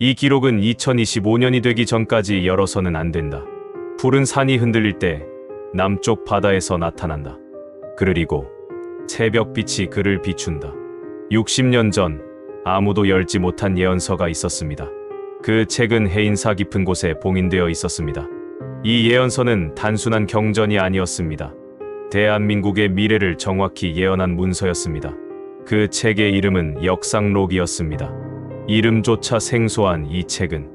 이 기록은 2025년이 되기 전까지 열어서는 안 된다. 푸른 산이 흔들릴 때 남쪽 바다에서 나타난다. 그리고 새벽빛이 그를 비춘다. 60년 전 아무도 열지 못한 예언서가 있었습니다. 그 책은 해인사 깊은 곳에 봉인되어 있었습니다. 이 예언서는 단순한 경전이 아니었습니다. 대한민국의 미래를 정확히 예언한 문서였습니다. 그 책의 이름은 역상록이었습니다. 이름조차 생소한 이 책은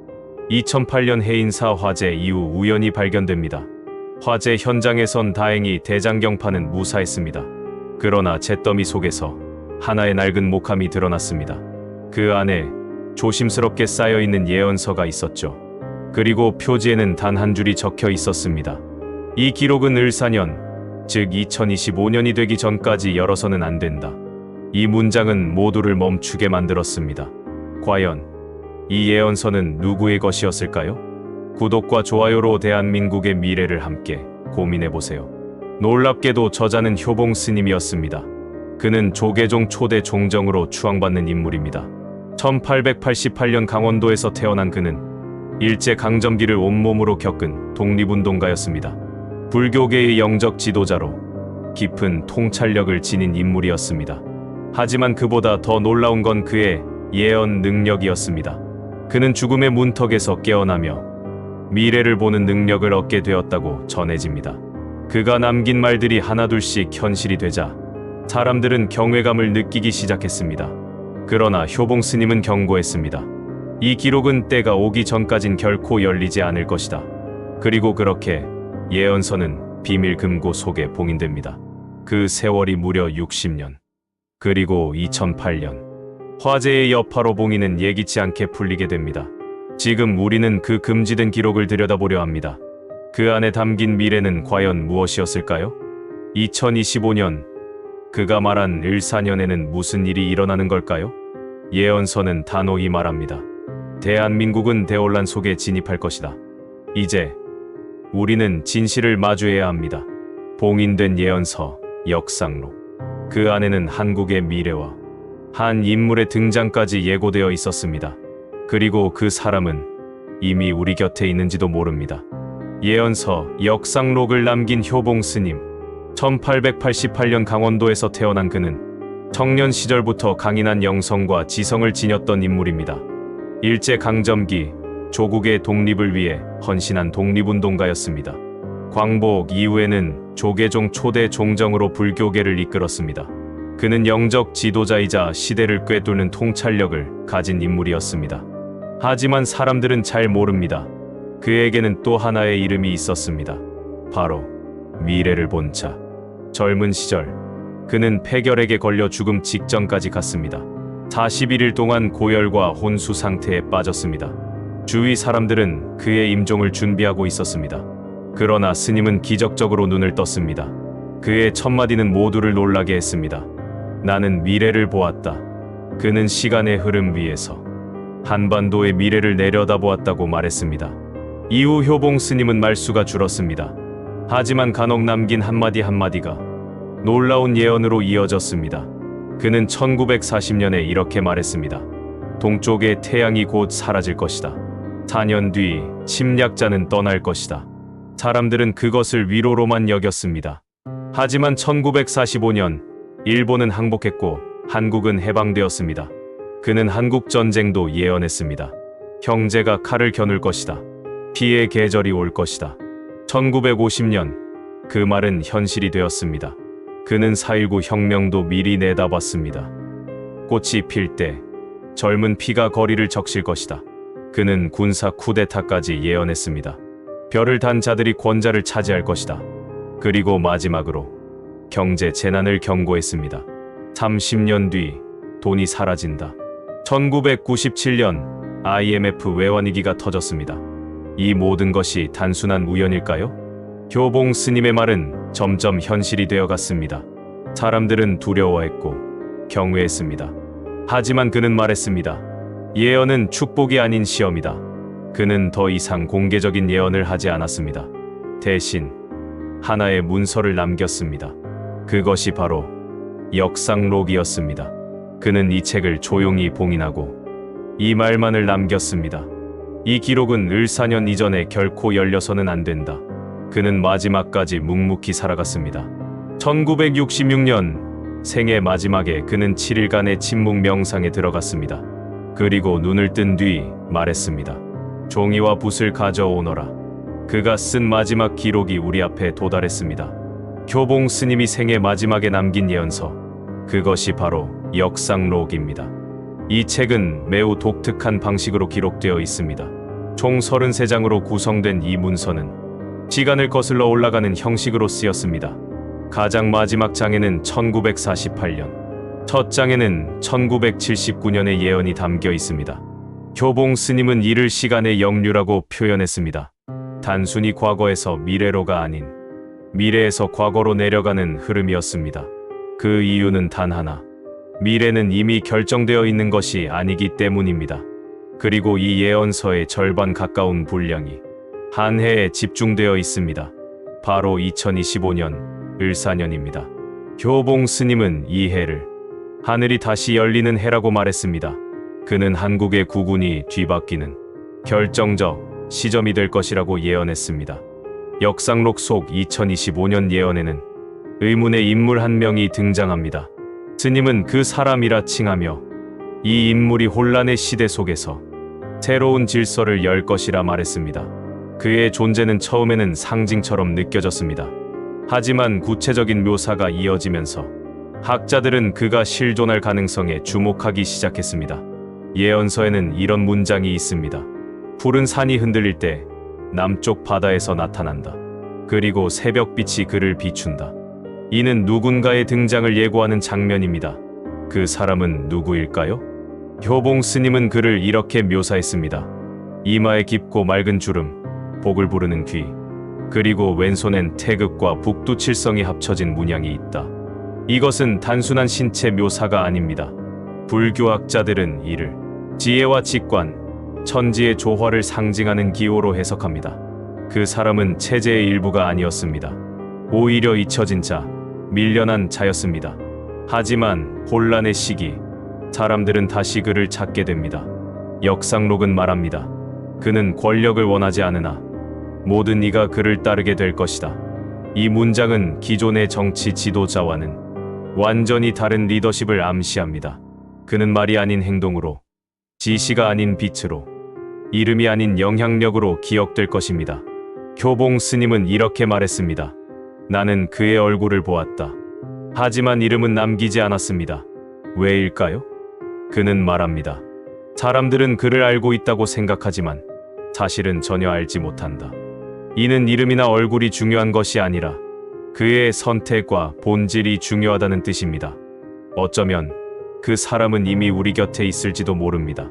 2008년 해인사 화재 이후 우연히 발견됩니다. 화재 현장에선 다행히 대장경파는 무사했습니다. 그러나 잿더미 속에서 하나의 낡은 목함이 드러났습니다. 그 안에 조심스럽게 쌓여 있는 예언서가 있었죠. 그리고 표지에는 단 한 줄이 적혀 있었습니다. 이 기록은 을사년, 즉 2025년이 되기 전까지 열어서는 안 된다. 이 문장은 모두를 멈추게 만들었습니다. 과연 이 예언서는 누구의 것이었을까요? 구독과 좋아요로 대한민국의 미래를 함께 고민해 보세요. 놀랍게도 저자는 효봉 스님이었습니다. 그는 조계종 초대 종정으로 추앙받는 인물입니다. 1888년 강원도에서 태어난 그는 일제 강점기를 온몸으로 겪은 독립운동가였습니다. 불교계의 영적 지도자로 깊은 통찰력을 지닌 인물이었습니다. 하지만 그보다 더 놀라운 건 그의 예언 능력이었습니다. 그는 죽음의 문턱에서 깨어나며 미래를 보는 능력을 얻게 되었다고 전해집니다. 그가 남긴 말들이 하나둘씩 현실이 되자 사람들은 경외감을 느끼기 시작했습니다. 그러나 효봉 스님은 경고했습니다. 이 기록은 때가 오기 전까진 결코 열리지 않을 것이다. 그리고 그렇게 예언서는 비밀 금고 속에 봉인됩니다. 그 세월이 무려 60년. 그리고 2008년 화재의 여파로 봉인은 예기치 않게 풀리게 됩니다. 지금 우리는 그 금지된 기록을 들여다보려 합니다. 그 안에 담긴 미래는 과연 무엇이었을까요? 2025년 그가 말한 을사년에는 무슨 일이 일어나는 걸까요? 예언서는 단호히 말합니다. 대한민국은 대혼란 속에 진입할 것이다. 이제 우리는 진실을 마주해야 합니다. 봉인된 예언서, 역상록. 그 안에는 한국의 미래와 한 인물의 등장까지 예고되어 있었습니다. 그리고 그 사람은 이미 우리 곁에 있는지도 모릅니다. 예언서, 역상록을 남긴 효봉 스님. 1888년 강원도에서 태어난 그는 청년 시절부터 강인한 영성과 지성을 지녔던 인물입니다. 일제 강점기 조국의 독립을 위해 헌신한 독립운동가였습니다. 광복 이후에는 조계종 초대 종정으로 불교계를 이끌었습니다. 그는 영적 지도자이자 시대를 꿰뚫는 통찰력을 가진 인물이었습니다. 하지만 사람들은 잘 모릅니다. 그에게는 또 하나의 이름이 있었습니다. 바로 미래를 본 자. 젊은 시절 그는 폐결핵에 걸려 죽음 직전까지 갔습니다. 41일 동안 고열과 혼수 상태에 빠졌습니다. 주위 사람들은 그의 임종을 준비하고 있었습니다. 그러나 스님은 기적적으로 눈을 떴습니다. 그의 첫마디는 모두를 놀라게 했습니다. 나는 미래를 보았다. 그는 시간의 흐름 위에서 한반도의 미래를 내려다보았다고 말했습니다. 이후 효봉 스님은 말수가 줄었습니다. 하지만 간혹 남긴 한마디 한마디가 놀라운 예언으로 이어졌습니다. 그는 1940년에 이렇게 말했습니다. 동쪽의 태양이 곧 사라질 것이다. 4년 뒤 침략자는 떠날 것이다. 사람들은 그것을 위로로만 여겼습니다. 하지만 1945년 일본은 항복했고 한국은 해방되었습니다. 그는 한국 전쟁도 예언했습니다. 형제가 칼을 겨눌 것이다. 피의 계절이 올 것이다. 1950년 그 말은 현실이 되었습니다. 그는 4.19 혁명도 미리 내다봤습니다. 꽃이 필 때 젊은 피가 거리를 적실 것이다. 그는 군사 쿠데타까지 예언했습니다. 별을 단 자들이 권자를 차지할 것이다. 그리고 마지막으로 경제 재난을 경고했습니다. 30년 뒤 돈이 사라진다. 1997년 IMF 외환위기가 터졌습니다. 이 모든 것이 단순한 우연일까요? 교봉 스님의 말은 점점 현실이 되어 갔습니다. 사람들은 두려워했고 경외했습니다. 하지만 그는 말했습니다. 예언은 축복이 아닌 시험이다. 그는 더 이상 공개적인 예언을 하지 않았습니다. 대신 하나의 문서를 남겼습니다. 그것이 바로 역상록이었습니다. 그는 이 책을 조용히 봉인하고 이 말만을 남겼습니다. 이 기록은 을사년 이전에 결코 열려서는 안 된다. 그는 마지막까지 묵묵히 살아갔습니다. 1966년 생애 마지막에 그는 7일간의 침묵 명상에 들어갔습니다. 그리고 눈을 뜬 뒤 말했습니다. 종이와 붓을 가져오너라. 그가 쓴 마지막 기록이 우리 앞에 도달했습니다. 교봉 스님이 생애 마지막에 남긴 예언서. 그것이 바로 역상록입니다. 이 책은 매우 독특한 방식으로 기록되어 있습니다. 총 33장으로 구성된 이 문서는 시간을 거슬러 올라가는 형식으로 쓰였습니다. 가장 마지막 장에는 1948년, 첫 장에는 1979년의 예언이 담겨 있습니다. 교봉 스님은 이를 시간의 역류라고 표현했습니다. 단순히 과거에서 미래로가 아닌 미래에서 과거로 내려가는 흐름이었습니다. 그 이유는 단 하나. 미래는 이미 결정되어 있는 것이 아니기 때문입니다. 그리고 이 예언서의 절반 가까운 분량이 한 해에 집중되어 있습니다. 바로 2025년 을사년입니다. 교봉 스님은 이 해를 하늘이 다시 열리는 해라고 말했습니다. 그는 한국의 국운이 뒤바뀌는 결정적 시점이 될 것이라고 예언했습니다. 역상록 속 2025년 예언에는 의문의 인물 한 명이 등장합니다. 스님은 그 사람이라 칭하며 이 인물이 혼란의 시대 속에서 새로운 질서를 열 것이라 말했습니다. 그의 존재는 처음에는 상징처럼 느껴졌습니다. 하지만 구체적인 묘사가 이어지면서 학자들은 그가 실존할 가능성에 주목하기 시작했습니다. 예언서에는 이런 문장이 있습니다. 푸른 산이 흔들릴 때 남쪽 바다에서 나타난다. 그리고 새벽빛이 그를 비춘다. 이는 누군가의 등장을 예고하는 장면입니다. 그 사람은 누구일까요? 효봉 스님은 그를 이렇게 묘사했습니다. 이마에 깊고 맑은 주름, 복을 부르는 귀, 그리고 왼손엔 태극과 북두칠성이 합쳐진 문양이 있다. 이것은 단순한 신체 묘사가 아닙니다. 불교학자들은 이를 지혜와 직관, 천지의 조화를 상징하는 기호로 해석합니다. 그 사람은 체제의 일부가 아니었습니다. 오히려 잊혀진 자, 밀려난 자였습니다. 하지만 혼란의 시기, 사람들은 다시 그를 찾게 됩니다. 역상록은 말합니다. 그는 권력을 원하지 않으나 모든 이가 그를 따르게 될 것이다. 이 문장은 기존의 정치 지도자와는 완전히 다른 리더십을 암시합니다. 그는 말이 아닌 행동으로, 지시가 아닌 빛으로, 이름이 아닌 영향력으로 기억될 것입니다. 교봉 스님은 이렇게 말했습니다. 나는 그의 얼굴을 보았다. 하지만 이름은 남기지 않았습니다. 왜일까요? 그는 말합니다. 사람들은 그를 알고 있다고 생각하지만 사실은 전혀 알지 못한다. 이는 이름이나 얼굴이 중요한 것이 아니라 그의 선택과 본질이 중요하다는 뜻입니다. 어쩌면 그 사람은 이미 우리 곁에 있을지도 모릅니다.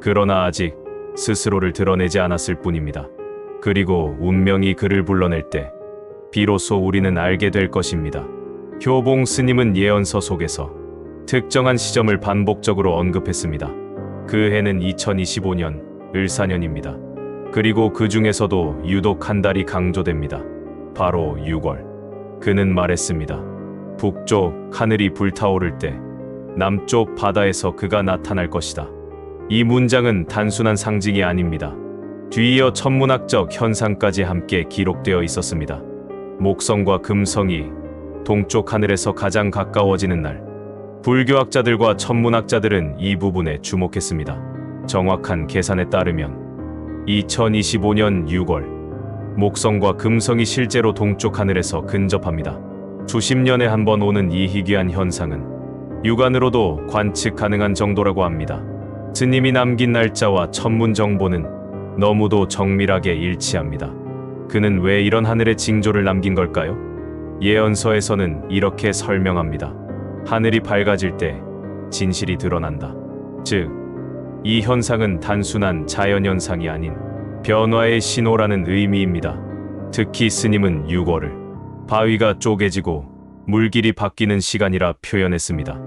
그러나 아직 스스로를 드러내지 않았을 뿐입니다. 그리고 운명이 그를 불러낼 때 비로소 우리는 알게 될 것입니다. 효봉 스님은 예언서 속에서 특정한 시점을 반복적으로 언급했습니다. 그 해는 2025년 을사년입니다. 그리고 그 중에서도 유독 한 달이 강조됩니다. 바로 6월. 그는 말했습니다. 북쪽 하늘이 불타오를 때 남쪽 바다에서 그가 나타날 것이다. 이 문장은 단순한 상징이 아닙니다. 뒤이어 천문학적 현상까지 함께 기록되어 있었습니다. 목성과 금성이 동쪽 하늘에서 가장 가까워지는 날, 불교학자들과 천문학자들은 이 부분에 주목했습니다. 정확한 계산에 따르면 2025년 6월, 목성과 금성이 실제로 동쪽 하늘에서 근접합니다. 수십 년에 한 번 오는 이 희귀한 현상은 육안으로도 관측 가능한 정도라고 합니다. 스님이 남긴 날짜와 천문 정보는 너무도 정밀하게 일치합니다. 그는 왜 이런 하늘의 징조를 남긴 걸까요? 예언서에서는 이렇게 설명합니다. 하늘이 밝아질 때 진실이 드러난다. 즉, 이 현상은 단순한 자연현상이 아닌 변화의 신호라는 의미입니다. 특히 스님은 6월을 바위가 쪼개지고 물길이 바뀌는 시간이라 표현했습니다.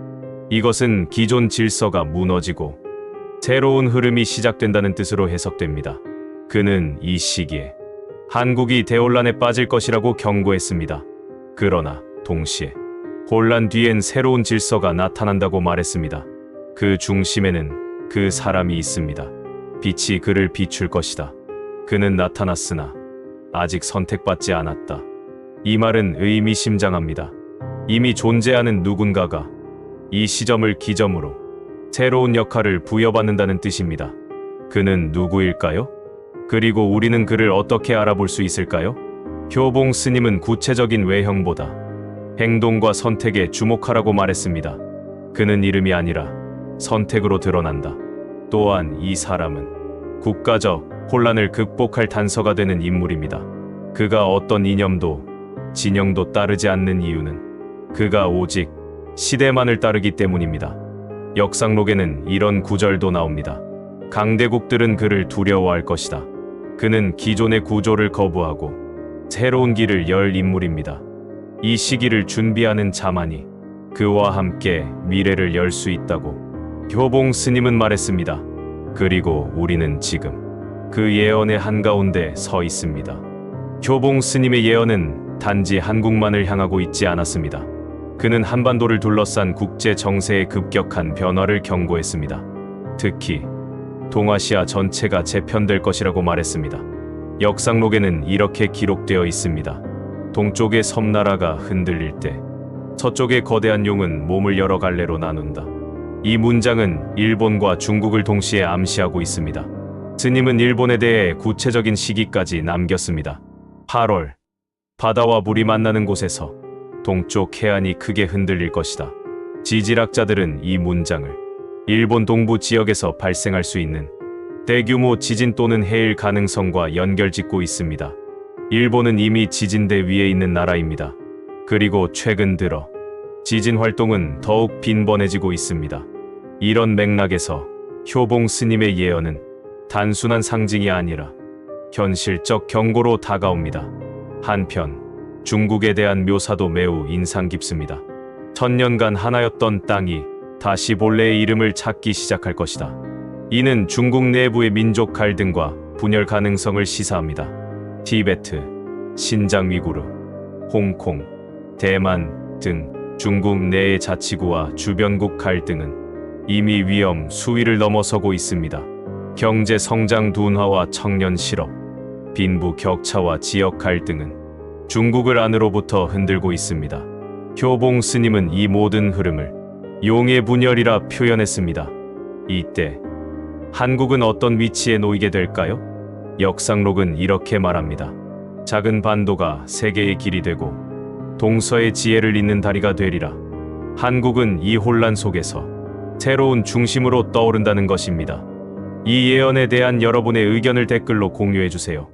이것은 기존 질서가 무너지고 새로운 흐름이 시작된다는 뜻으로 해석됩니다. 그는 이 시기에 한국이 대혼란에 빠질 것이라고 경고했습니다. 그러나 동시에 혼란 뒤엔 새로운 질서가 나타난다고 말했습니다. 그 중심에는 그 사람이 있습니다. 빛이 그를 비출 것이다. 그는 나타났으나 아직 선택받지 않았다. 이 말은 의미심장합니다. 이미 존재하는 누군가가 이 시점을 기점으로 새로운 역할을 부여받는다는 뜻입니다. 그는 누구일까요? 그리고 우리는 그를 어떻게 알아볼 수 있을까요? 효봉 스님은 구체적인 외형보다 행동과 선택에 주목하라고 말했습니다. 그는 이름이 아니라 선택으로 드러난다. 또한 이 사람은 국가적 혼란을 극복할 단서가 되는 인물입니다. 그가 어떤 이념도 진영도 따르지 않는 이유는 그가 오직 시대만을 따르기 때문입니다. 역상록에는 이런 구절도 나옵니다. 강대국들은 그를 두려워할 것이다. 그는 기존의 구조를 거부하고 새로운 길을 열 인물입니다. 이 시기를 준비하는 자만이 그와 함께 미래를 열 수 있다고 효봉 스님은 말했습니다. 그리고 우리는 지금 그 예언의 한가운데 서 있습니다. 효봉 스님의 예언은 단지 한국만을 향하고 있지 않았습니다. 그는 한반도를 둘러싼 국제 정세의 급격한 변화를 경고했습니다. 특히 동아시아 전체가 재편될 것이라고 말했습니다. 역상록에는 이렇게 기록되어 있습니다. 동쪽의 섬나라가 흔들릴 때 서쪽의 거대한 용은 몸을 여러 갈래로 나눈다. 이 문장은 일본과 중국을 동시에 암시하고 있습니다. 스님은 일본에 대해 구체적인 시기까지 남겼습니다. 8월 바다와 물이 만나는 곳에서 동쪽 해안이 크게 흔들릴 것이다. 지질학자들은 이 문장을 일본 동부 지역에서 발생할 수 있는 대규모 지진 또는 해일 가능성과 연결짓고 있습니다. 일본은 이미 지진대 위에 있는 나라입니다. 그리고 최근 들어 지진 활동은 더욱 빈번해지고 있습니다. 이런 맥락에서 효봉 스님의 예언은 단순한 상징이 아니라 현실적 경고로 다가옵니다. 한편 중국에 대한 묘사도 매우 인상 깊습니다. 천년간 하나였던 땅이 다시 본래의 이름을 찾기 시작할 것이다. 이는 중국 내부의 민족 갈등과 분열 가능성을 시사합니다. 티베트, 신장 위구르, 홍콩, 대만 등 중국 내의 자치구와 주변국 갈등은 이미 위험 수위를 넘어서고 있습니다. 경제 성장 둔화와 청년 실업, 빈부 격차와 지역 갈등은 중국을 안으로부터 흔들고 있습니다. 효봉 스님은 이 모든 흐름을 용의 분열이라 표현했습니다. 이때 한국은 어떤 위치에 놓이게 될까요? 역상록은 이렇게 말합니다. 작은 반도가 세계의 길이 되고 동서의 지혜를 잇는 다리가 되리라. 한국은 이 혼란 속에서 새로운 중심으로 떠오른다는 것입니다. 이 예언에 대한 여러분의 의견을 댓글로 공유해 주세요.